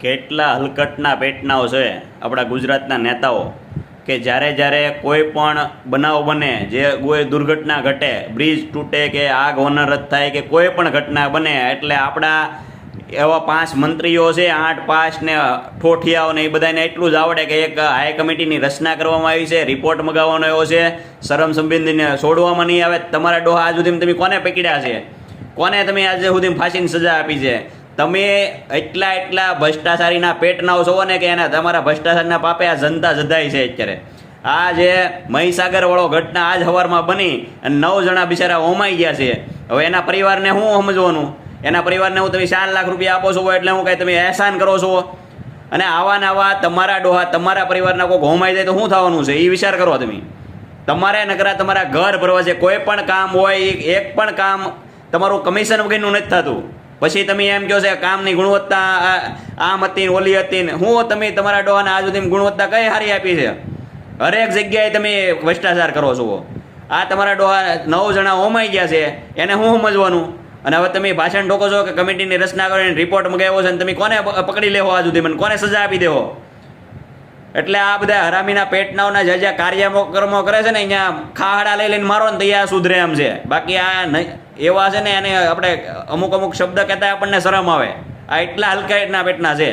કેટલા હલકટના પેટનાઓ છે આપણા ગુજરાતના નેતાઓ કે જ્યારે જ્યારે કોઈ પણ બનાવ બને, જે કોઈ દુર્ઘટના ઘટે, બ્રિજ તૂટે કે આગ હોનરત થાય કે કોઈ પણ ઘટના બને, એટલે આપણા એવા પાંચ મંત્રીઓ છે, આઠ, પાંચ ને ઠોઠિયાઓ ને એ બધાને એટલું જ આવડે કે એક હાઈ કમિટીની રચના કરવામાં આવી છે, રિપોર્ટ મગાવવાનો એવો છે, શરમ સંબંધીને છોડવામાં નહીં આવે, તમારા ડોહા આજ સુધી તમે કોને પકડ્યા છે? કોને તમે આજે સુધી ફાંસીની સજા આપી છે? તમે એટલા એટલા ભ્રષ્ટાચારીના પેટનાઓ છો ને કે એના તમારા ભ્રષ્ટાચારના પાપે આ જનતા જધાય છે અત્યારે. આ જે મહીસાગર વાળો ઘટના આજ હવારમાં બની અને નવ જણા બિચારા હોમાઈ ગયા છે. હવે એના પરિવારને શું સમજવાનું? એના પરિવારને હું તમે ચાર લાખ રૂપિયા આપો છો એટલે હું કાંઈ તમે એહસાન કરો છો? અને આવા ને આવા તમારા ડોહા, તમારા પરિવારના કોઈ હોમાઈ જાય તો શું થવાનું છે? એ વિચાર કરો તમે. તમારે નકરા તમારા ઘર ભરવા છે કોઈ પણ કામ હોય એક પણ કામ તમારું કમિશન વગરનું નથી થતું. પછી તમે એમ કહો છે કામની ગુણવત્તા આમ હતી ઓલી હતી ને હું તમે તમારા ડોહાને આજ સુધી ગુણવત્તા કઈ સારી આપી છે? હરેક જગ્યાએ તમે ભ્રષ્ટાચાર કરો છો. આ તમારા ડોહા નવ જણા હોમાઈ ગયા છે, એને હું સમજવાનું? અને હવે તમે ભાષણ ઠોકો છો કે કમિટીની રચના કરીને રિપોર્ટ મગાવ્યો છે અને તમે કોને પકડી લેવો આ સુધી? મને કોને સજા આપી દેવો એટલે આ બધા હરામીના પેટનાઓના જે જે કર્મો કરે છે ને, અહીંયા ખાહડા લઈ લઈને મારો ને તૈયાર સુધરે એમ છે. બાકી આ એવા છે ને, એને આપણે અમુક અમુક શબ્દ કહેતા આપણને શરમ આવે. આ એટલા હલકા પેટના છે.